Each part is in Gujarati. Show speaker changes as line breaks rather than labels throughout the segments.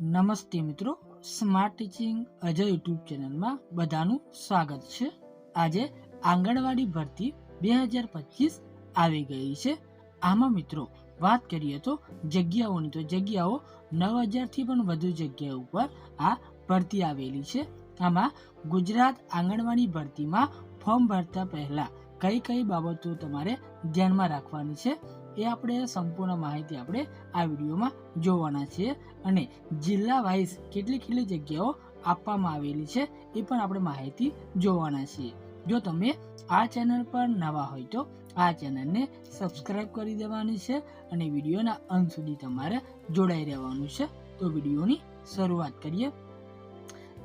નમસ્તે મિત્રો સ્માર્ટ ટીચિંગ અજય યુટ્યુબ ચેનલમાં બધાનું સ્વાગત છે. આજે આંગણવાડી ભરતી બે હજાર પચીસ આવી ગઈ છે. આમાં મિત્રો, વાત કરીએ તો જગ્યાઓની. તો જગ્યાઓ નવ હજારથી પણ વધુ જગ્યા ઉપર આ ભરતી આવેલી છે. આમાં ગુજરાત આંગણવાડી ભરતીમાં ફોર્મ ભરતા પહેલાં કઈ કઈ બાબતો તમારે ધ્યાનમાં રાખવાની છે? એ આપણે સંપૂર્ણ માહિતી આપણે આ વિડીયોમાં જોવાના છીએ અને જિલ્લા વાઇઝ કેટલી કેટલી જગ્યાઓ આપવામાં આવેલી છે એ પણ આપણે માહિતી જોવાના છીએ. જો તમે આ ચેનલ પર નવા હોય તો આ ચેનલને સબસ્ક્રાઈબ કરી દેવાની છે અને વિડીયોના અંત સુધી તમારે જોડાઈ રહેવાનું છે. તો વિડીયોની શરૂઆત કરીએ.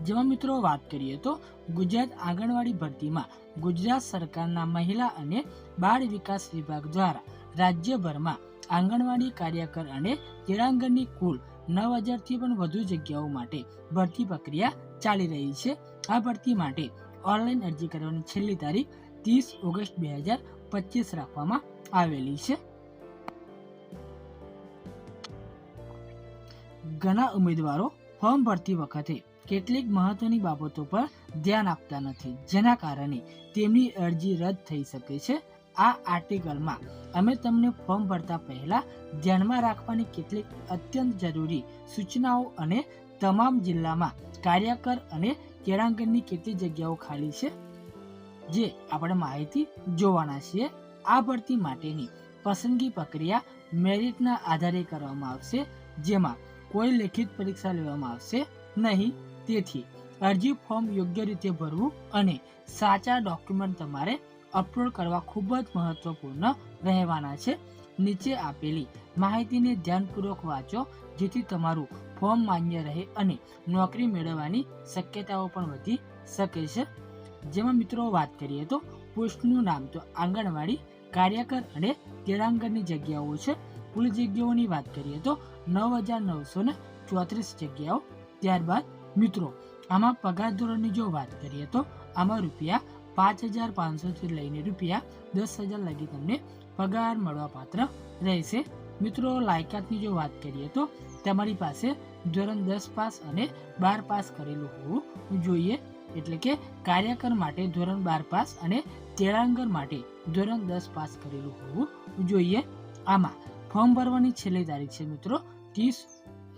જેમાં મિત્રો વાત કરીએ તો ગુજરાત આંગણવાડી ભરતીમાં ગુજરાત સરકારના મહિલા અને બાળ વિકાસ વિભાગ દ્વારા રાજ્યભરમાં આંગણવાડી કાર્યકર અને ક્રીડાંગણની કુલ નવ હજારથી પણ વધુ જગ્યાઓ માટે ભરતી પ્રક્રિયા ચાલી રહી છે. આ ભરતી માટે ઓનલાઈન અરજી કરવાની છેલ્લી તારીખ ત્રીસ ઓગસ્ટ બે હજાર પચીસ રાખવામાં આવેલી છે. ઘણા ઉમેદવારો ફોર્મ ભરતી વખતે કેટલીક મહત્વની બાબતો પર ધ્યાન આપતા નથી, જેના કારણે તેમની અરજી રદ થઈ શકે છે. આ આર્ટિકલમાં અમે તમને ફોર્મ ભરતા પહેલા ધ્યાનમાં રાખવાની કેટલીક અત્યંત જરૂરી સૂચનાઓ અને તમામ જિલ્લામાં કાર્યકર અને કેળાંકનની કેટલી જગ્યાઓ ખાલી છે, જે આપણે માહિતી જોવાના છીએ. આ ભરતી માટેની પસંદગી પ્રક્રિયા મેરિટના આધારે કરવામાં આવશે, જેમાં કોઈ લેખિત પરીક્ષા લેવામાં આવશે નહીં. તેથી અરજી ફોર્મ યોગ્ય રીતે ભરવું અને સાચા ડોક્યુમેન્ટ તમારે અપલોડ કરવા ખૂબ જ મહત્વપૂર્ણ રહેવાના છે. નીચે આપેલી માહિતીને ધ્યાનપૂર્વક વાંચો, જેથી તમારું ફોર્મ માન્ય રહે અને નોકરી મેળવવાની શક્યતાઓ પણ વધી શકે છે. જેમાં મિત્રો વાત કરીએ તો પોસ્ટનું નામ તો આંગણવાડી કાર્યકર અને તેળાંગણની જગ્યાઓ છે. કુલ જગ્યાઓની વાત કરીએ તો નવ હજાર નવસો ને ચોત્રીસ જગ્યાઓ. ત્યારબાદ મિત્રો આમાં પગાર ધોરણની જો વાત કરીએ તો આમાં રૂપિયા પાંચ હજાર પાંચસોથી લઈને રૂપિયા દસ હજાર લગી તમને પગાર મળવા પાત્ર રહેશે. મિત્રો, લાયકાતની જો વાત કરીએ તો તમારી પાસે ધોરણ દસ પાસ અને બાર પાસ કરેલું હોવું જોઈએ. એટલે કે કાર્યકર માટે ધોરણ બાર પાસ અને તેળાંગણ માટે ધોરણ દસ પાસ કરેલું હોવું જોઈએ. આમાં ફોર્મ ભરવાની છેલ્લી તારીખ છે મિત્રો, ત્રીસ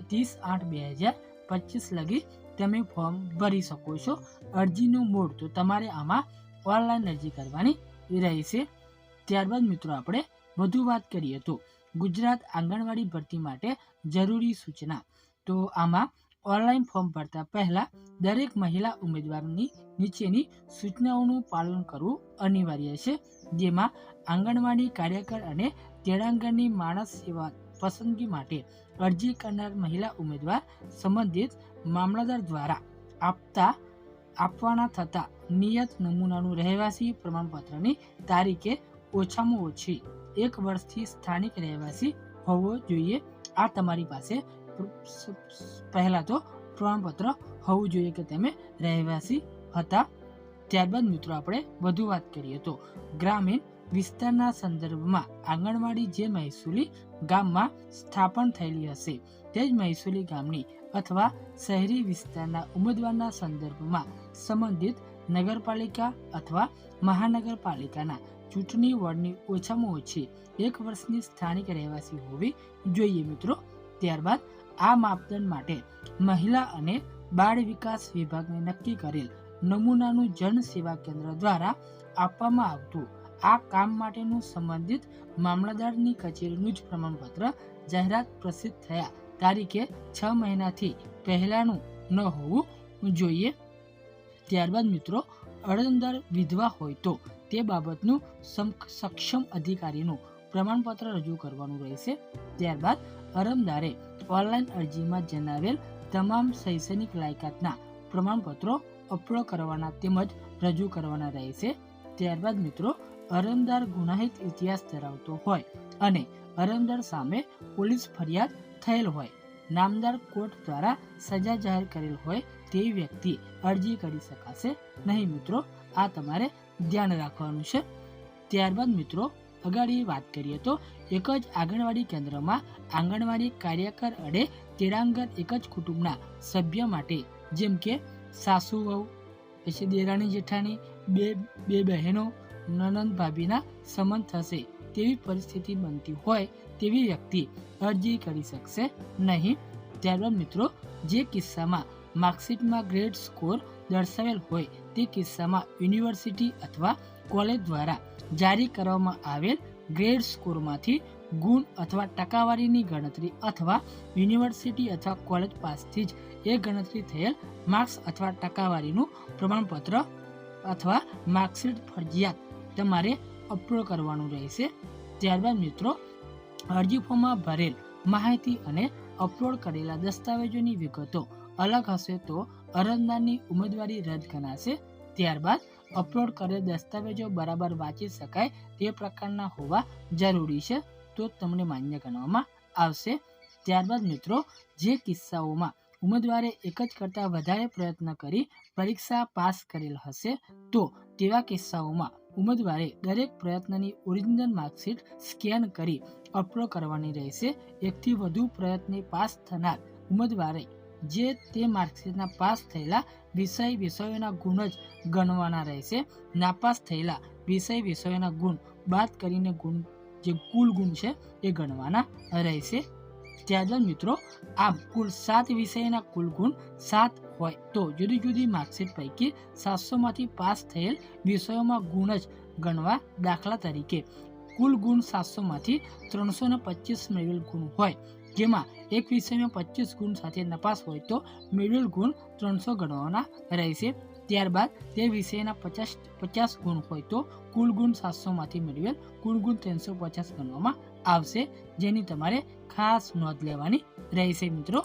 ત્રીસ આઠ બે હજાર પચીસ લગી તમે ફોર્મ ભરી શકો છો. અરજીનું મોડ તો તમારે આમાં ઓનલાઈન અરજી કરવાની રહેશે. ત્યારબાદ મિત્રો આપણે વધુ વાત કરીએ તો ગુજરાત આંગણવાડી ભરતી માટે જરૂરી સૂચના. તો આમાં ઓનલાઈન ફોર્મ ભરતા પહેલા દરેક મહિલા ઉમેદવારની નીચેની સૂચનાઓનું પાલન કરવું અનિવાર્ય છે, જેમાં આંગણવાડી કાર્યકર અને તેડાંગણની માણસ સેવા પસંદગી માટે અરજી કરનાર મહિલા ઉમેદવાર સંબંધિત મામલતદાર દ્વારા આપતા આપવાના થતા નિયત નમૂનાનું રહેવાસી પ્રમાણપત્રની તારીખે ઓછામાં ઓછી એક વર્ષથી સ્થાનિક રહેવાસી હોવો જોઈએ. આ તમારી પાસે પહેલાં તો પ્રમાણપત્ર હોવું જોઈએ કે તમે રહેવાસી હતા. ત્યારબાદ મિત્રો આપણે વધુ વાત કરીએ તો ગ્રામીણ વિસ્તારના સંદર્ભમાં આંગણવાડી જે મહેસૂલી ગામમાં સ્થાપન થયેલી હશે, તે જ મહેસૂલી ગામની અથવા શહેરી વિસ્તારના ઉમેદવારના સંદર્ભમાં સંબંધિત નગરપાલિકા અથવા મહાનગરપાલિકાના ચૂંટણી વોર્ડની ઓછામાં ઓછી એક વર્ષની સ્થાનિક રહેવાસી હોવી જોઈએ મિત્રો. ત્યારબાદ આ માપદંડ માટે મહિલા અને બાળ વિકાસ વિભાગને નક્કી કરેલ નમૂનાનું જન સેવા કેન્દ્ર દ્વારા આપવામાં આવતું આ કામ માટેનું સંબંધિત મામલતદારની કચેરીનું જ પ્રમાણપત્ર જાહેરાત પ્રસિદ્ધ થયા. તારીખે છ મહિનાથી પહેલાંનું ન હોવું જોઈએ. ત્યારબાદ મિત્રો, અરજદાર વિધવા હોય તો તે બાબતનું સક્ષમ અધિકારીનું પ્રમાણપત્ર રજૂ કરવાનું રહેશે. ત્યારબાદ અરજદારે ઓનલાઈન અરજીમાં જણાવેલ તમામ શૈક્ષણિક લાયકાતના પ્રમાણપત્રો અપલોડ કરવાના તેમજ રજૂ કરવાના રહેશે. ત્યારબાદ મિત્રો અરજદાર ગુનાહિત ઇતિહાસ ધરાવતો હોય અને અરજદાર સામે પોલીસ ફરિયાદ થયેલ હોય. નામદાર કોર્ટ દ્વારા સજા જાહેર કરેલ હોય તેવી વ્યક્તિ અરજી કરી શકાશે. નહીં મિત્રો, આ તમારે ધ્યાન રાખવાનું છે. ત્યારબાદ મિત્રો, અગાડી વાત કરીએ તો એક જ આંગણવાડી કેન્દ્રમાં આંગણવાડી કાર્યકર અડે તેડાંગર એક જ કુટુંબના સભ્ય માટે, જેમ કે સાસુ વહુ, પછી દેરાણી જેઠાણી, બે બે બહેનો નનંદ ભાભીના સમન થશે. તેવી પરિસ્થિતિ બનતી હોય તેવી વ્યક્તિ અરજી કરી શકશે નહીં. ત્યારબાદ મિત્રો, જે કિસ્સામાં માર્કશીટમાં ગ્રેડ સ્કોર દર્શાવેલ હોય તે કિસ્સામાં યુનિવર્સિટી અથવા કોલેજ દ્વારા જારી કરવામાં આવેલ ગ્રેડ સ્કોરમાંથી ગુણ અથવા ટકાવારીની ગણતરી અથવા યુનિવર્સિટી અથવા કોલેજ પાસથી જ એ ગણતરી થયેલ માર્ક્સ અથવા ટકાવારીનું પ્રમાણપત્ર અથવા માર્કશીટ ફરજિયાત તમારે અપલોડ કરવાનું રહેશે. ત્યારબાદ મિત્રો અરજી ફોર્મમાં ભરેલ માહિતી અને અપલોડ કરેલા દસ્તાવેજોની વિગતો અલગ હશે તો અરજદારની ઉમેદવારી રદ ગણાશે ત્યારબાદ અપલોડ કરેલ દસ્તાવેજો બરાબર વાંચી શકાય તે પ્રકારના હોવા જરૂરી છે. તો તમને માન્ય ગણવામાં આવશે. ત્યારબાદ મિત્રો, જે કિસ્સાઓમાં ઉમેદવારે એક જ કરતાં વધારે પ્રયત્ન કરી પરીક્ષા પાસ કરેલ હશે, તો તેવા કિસ્સાઓમાં ઉમેદવારે દરેક પ્રયત્નની ઓરિજિનલ માર્કશીટ સ્કેન કરી અપલોડ કરવાની રહેશે. એકથી વધુ પ્રયત્ને પાસ થનાર ઉમેદવારે જે તે માર્કશીટના પાસ થયેલા વિષય વિષયોના ગુણ જ ગણવાના રહેશે. નાપાસ થયેલા વિષય વિષયોના ગુણ બાદ કરીને ગુણ જે કુલ ગુણ છે એ ગણવાના રહેશે. ત્યારબાદ મિત્રો, આમ કુલ સાત વિષયના કુલ ગુણ સાત હોય તો જુદી જુદી માર્કશીટ પૈકી સાતસોમાંથી પાસ થયેલ વિષયોમાં ગુણ જ ગણવા દાખલા તરીકે. કુલ ગુણ સાતસોમાંથી ત્રણસો ને પચીસ મેળવેલ ગુણ હોય. જેમાં એક વિષયમાં પચીસ ગુણ સાથે નપાસ હોય તો મેળવેલ ગુણ ત્રણસો ગણવાના રહેશે. ત્યારબાદ તે વિષયના પચાસ પચાસ ગુણ હોય તો કુલ ગુણ સાતસોમાંથી મેળવેલ કુલ ગુણ ત્રણસો પચાસ ગણવામાં આવશે. જેની તમારે ખાસ નોંધ લેવાની રહેશે મિત્રો.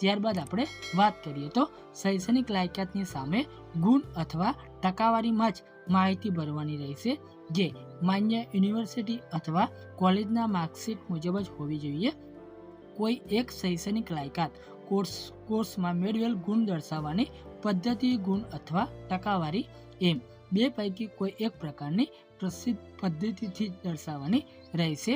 ત્યારબાદ આપણે વાત કરીએ તો શૈક્ષણિક લાયકાતની સામે ગુણ અથવા ટકાવારીમાં જ માહિતી ભરવાની રહેશે જે માન્ય યુનિવર્સિટી અથવા કોલેજના માર્કશીટ મુજબ જ હોવી જોઈએ. કોઈ એક શૈક્ષણિક લાયકાત કોર્સ, કોર્સમાં મેળવેલ ગુણ દર્શાવવાની પદ્ધતિ, ગુણ અથવા ટકાવારી એમ બે પૈકી કોઈ એક પ્રકારની પ્રસિદ્ધ પદ્ધતિથી દર્શાવવાની રહેશે.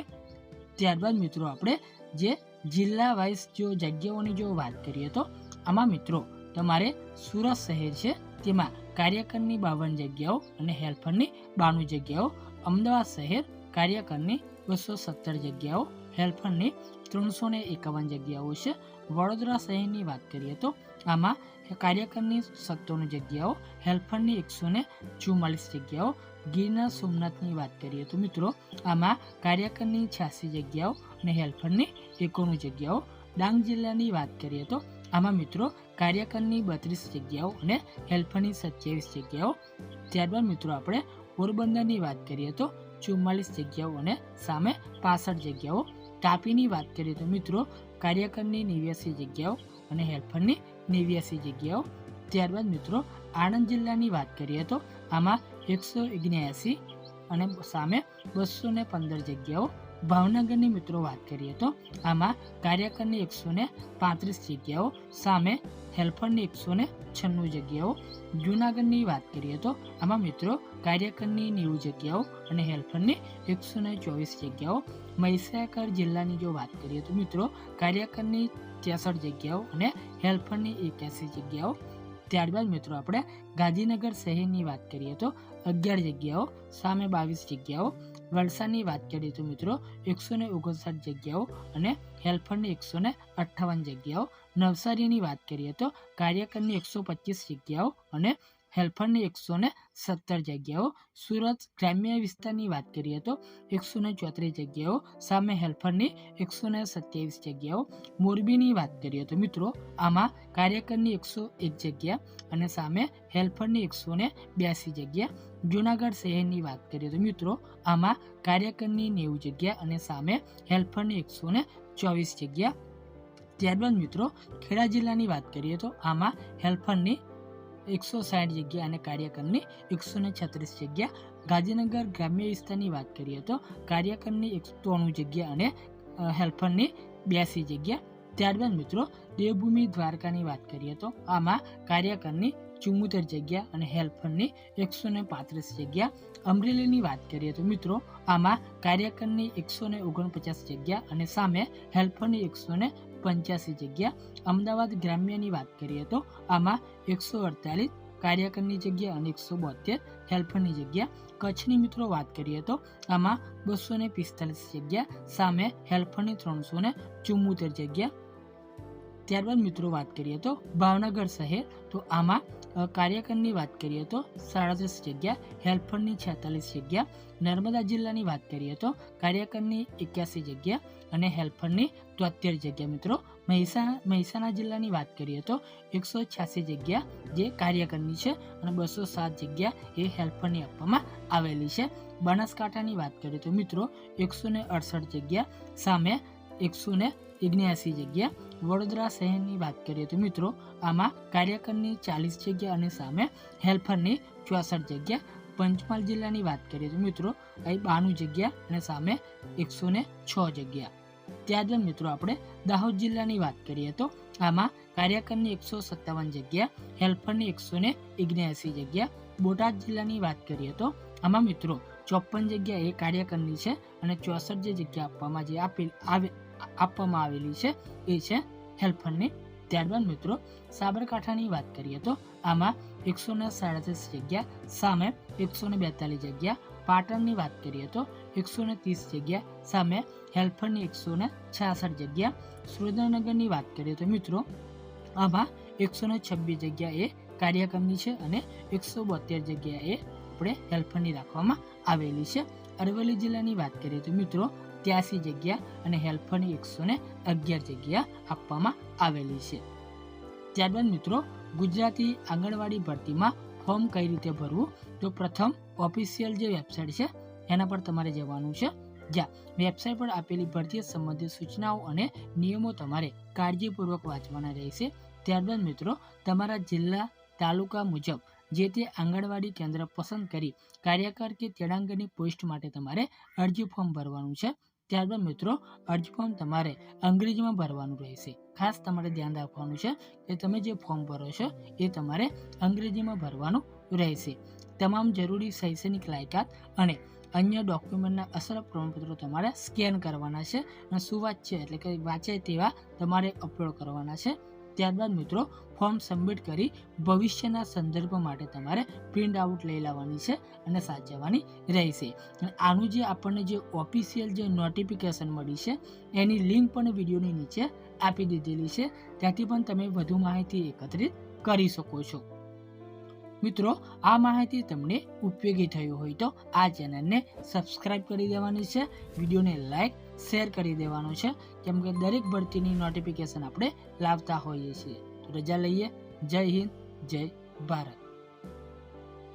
ત્યારબાદ મિત્રો આપણે જે જિલ્લા વાઇઝ જો જગ્યાઓની જો વાત કરીએ તો, આમાં મિત્રો તમારે સુરત શહેર છે, તેમાં કાર્યકરની બાવન જગ્યાઓ અને હેલ્પરની બાણું જગ્યાઓ, અમદાવાદ શહેર કાર્યકરની બસો સત્તર જગ્યાઓ, હેલ્પરની ત્રણસો ને એકાવન જગ્યાઓ છે. વડોદરા શહેરની વાત કરીએ તો, આમાં કાર્યકરની સત્તોની જગ્યાઓ, હેલ્પરની એકસો ને ચુમ્માલીસ જગ્યાઓ ગિરનાર સોમનાથની વાત કરીએ તો મિત્રો, આમાં કાર્યકરની છ્યાસી જગ્યાઓ અને હેલ્પરની એકોણું જગ્યાઓ. ડાંગ જિલ્લાની વાત કરીએ તો આમાં મિત્રો કાર્યકરની બત્રીસ જગ્યાઓ અને હેલ્પરની સત્યાવીસ જગ્યાઓ. ત્યારબાદ મિત્રો આપણે પોરબંદરની વાત કરીએ તો ચુમ્માલીસ જગ્યાઓ અને સામે પાસઠ જગ્યાઓ. તાપીની વાત કરીએ તો મિત્રો કાર્યકરની નેવ્યાસી જગ્યાઓ અને હેલ્પરની નેવ્યાસી જગ્યાઓ. ત્યારબાદ મિત્રો આણંદ જિલ્લાની વાત કરીએ તો આમાં એકસો ઓગણ્યાસી અને સામે બસો ને પંદર જગ્યાઓ. ભાવનગરની મિત્રો વાત કરીએ તો આમાં કાર્યકરની એકસો ને પાંત્રીસ જગ્યાઓ, સામે હેલ્પરની એકસો ને છન્નું જગ્યાઓ. જૂનાગઢની વાત કરીએ તો આમાં મિત્રો કાર્યકરની નેવું જગ્યાઓ અને હેલ્પરની એકસો ને ચોવીસ જગ્યાઓ. મહીસાગર જિલ્લાની જો વાત કરીએ તો મિત્રો કાર્યકરની ત્રેસઠ જગ્યાઓ અને હેલ્પરની એક્યાસી જગ્યાઓ. ત્યારબાદ મિત્રો આપણે ગાંધીનગર શહેરની વાત કરીએ તો અગિયાર જગ્યાઓ, સામે બાવીસ જગ્યાઓ, વલસાડની વાત કરીએ તો મિત્રો એકસો ને ઓગણસાઠ જગ્યાઓ અને હેલ્પરની એકસો ને અઠ્ઠાવન જગ્યાઓ. નવસારીની વાત કરીએ તો કાર્યકરની એકસો પચીસ જગ્યાઓ અને હેલ્પરની એકસો ને સત્તર જગ્યાઓ. સુરત ગ્રામ્ય વિસ્તારની વાત કરીએ તો એકસો ને ચોત્રીસ જગ્યાઓ, સામે હેલ્પરની એકસો ને સત્યાવીસ જગ્યાઓ. મોરબીની વાત કરીએ તો મિત્રો, આમાં કાર્યકરની એકસો એક જગ્યા અને સામે હેલ્પરની એકસો ને બ્યાસી જગ્યા. જૂનાગઢ શહેરની વાત કરીએ તો મિત્રો, આમાં કાર્યકરની નેવું જગ્યા અને સામે હેલ્પરની એકસો ને ચોવીસ જગ્યા. ત્યારબાદ મિત્રો, ખેડા જિલ્લાની વાત કરીએ તો આમાં હેલ્પરની એકસો સાઠ જગ્યા અને કાર્યકરની એકસો ને છત્રીસ જગ્યા. ગાંધીનગર ગ્રામ્ય વિસ્તારની વાત કરીએ તો કાર્યકરની એકસો ત્રણું જગ્યા અને હેલ્પરની બ્યાસી જગ્યા. ત્યારબાદ મિત્રો દેવભૂમિ દ્વારકાની વાત કરીએ તો આમાં કાર્યકરની ચુમ્મોતેર જગ્યા અને હેલ્પરની એકસો ને પાંત્રીસ જગ્યા. અમરેલીની વાત કરીએ તો મિત્રો આમાં કાર્યકરની એકસો ને ઓગણપચાસ જગ્યા અને સામે હેલ્પરની એકસો ને પંચ્યાસી જગ્યા. અમદાવાદ ગ્રામ્યની વાત કરીએ તો આમાં એકસો અડતાલીસ કાર્યકરની જગ્યા અને એકસો બોતેર હેલ્પરની જગ્યા. કચ્છની મિત્રો વાત કરીએ તો આમાં બસો ને પિસ્તાલીસ જગ્યા. સામે હેલ્પરની ત્રણસો ને ચુમ્મોતેર જગ્યા. ત્યારબાદ મિત્રો વાત કરીએ તો ભાવનગર શહેર. તો આમાં કાર્યકરની વાત કરીએ તો સાડત્રીસ જગ્યા, હેલ્પરની છેતાલીસ જગ્યા, નર્મદા જિલ્લાની વાત કરીએ તો કાર્યકરની એક્યાસી જગ્યા અને હેલ્પરની તોતેર જગ્યા. મિત્રો, મહેસાણા મહેસાણા જિલ્લાની વાત કરીએ તો એકસો છ્યાસી જગ્યા જે કાર્યકરની છે અને બસો સાત જગ્યા એ હેલ્પરની આપવામાં આવેલી છે. બનાસકાંઠાની વાત કરીએ તો મિત્રો, એકસો અડસઠ જગ્યા સામે એકસો ઓગણ્યાસી જગ્યા, વડોદરા શહેરની વાત કરીએ તો મિત્રો, આમાં કાર્યકરની ચાલીસ જગ્યા અને સામે હેલ્પરની ચોસઠ જગ્યા. પંચમહાલ જિલ્લાની વાત કરીએ તો મિત્રો, અહીં બાણું જગ્યા અને સામે એકસો ને છ જગ્યા. ત્યારબાદ મિત્રો આપણે દાહોદ જિલ્લાની વાત કરીએ તો આમાં કાર્યકરની એકસો સત્તાવન જગ્યા, હેલ્પરની એકસો ને ઓગણ્યાસી જગ્યા. બોટાદ જિલ્લાની વાત કરીએ તો આમાં મિત્રો, ચોપન જગ્યા એ કાર્યકરની છે અને ચોસઠ જે જગ્યા આપવામાં જે આપેલ આવે આપવામાં આવેલી છે, એ છે હેલ્પરની. ત્યારબાદ મિત્રો, સાબરકાંઠાની વાત કરીએ તો આમાં એકસો ને સાડત્રીસ જગ્યા, સામે એકસો ને બેતાલીસ જગ્યા. પાટણની વાત કરીએ તો એકસો ને ત્રીસ જગ્યા, સામે હેલ્પરની એકસો ને છાસઠ જગ્યા. સુરેન્દ્રનગરની વાત કરીએ તો મિત્રો, આમાં એકસો ને છવ્વીસ જગ્યા એ કાર્યક્રમની છે અને એકસો બોતેર જગ્યા એ આપણે હેલ્પરની રાખવામાં આવેલી છે. અરવલ્લી જિલ્લાની વાત કરીએ તો મિત્રો ત્યાસી જગ્યા અને હેલ્પરની એકસો ને અગિયાર જગ્યા આપવામાં આવેલી છે. ત્યારબાદ મિત્રો, ગુજરાતી આંગણવાડી ભરતીમાં ફોર્મ કઈ રીતે ભરવું? તો પ્રથમ ઓફિશિયલ જે વેબસાઇટ છે, એના પર તમારે જવાનું છે. જ્યાં વેબસાઇટ પર આપેલી ભરતી સંબંધિત સૂચનાઓ અને નિયમો તમારે કાળજીપૂર્વક વાંચવાના રહેશે. ત્યારબાદ મિત્રો, તમારા જિલ્લા તાલુકા મુજબ જે તે આંગણવાડી કેન્દ્ર પસંદ કરી કાર્યકર કે તેડાંગની પોસ્ટ માટે તમારે અરજી ફોર્મ ભરવાનું છે. ત્યારબાદ મિત્રો, અરજી ફોર્મ તમારે અંગ્રેજીમાં ભરવાનું રહેશે. ખાસ તમારે ધ્યાન રાખવાનું છે કે તમે જે ફોર્મ ભરો છો, એ તમારે અંગ્રેજીમાં ભરવાનું રહેશે. તમામ જરૂરી શૈક્ષણિક લાયકાત અને અન્ય ડોક્યુમેન્ટના અસર પ્રમાણપત્રો તમારે સ્કેન કરવાના છે અને સુવાચ્ય એટલે કે વાંચે તેવા તમારે અપલોડ કરવાના છે. ત્યારબાદ મિત્રો ફોર્મ સબમિટ કરી ભવિષ્યના સંદર્ભ માટે તમારે પ્રિન્ટ આઉટ લઈ લાવવાની છે અને સાચવવાની રહેશે. અને આનું જે આપણને જે ઓફિશિયલ જે નોટિફિકેશન મળી છે, એની લિંક પણ વિડીયોની નીચે આપી દીધેલી છે. ત્યાંથી પણ તમે વધુ માહિતી એકત્રિત કરી શકો છો. મિત્રો, આ માહિતી તમને ઉપયોગી થયું હોય તો આ ચેનલને સબસ્ક્રાઈબ કરી દેવાની છે, વિડીયોને લાઈક શેર કરી દેવાનો છે. કેમ કે દરેક ભરતીની નોટિફિકેશન આપણે લાવતા હોઈએ છીએ. તો રજા લઈએ. જય હિન્દ, જય ભારત.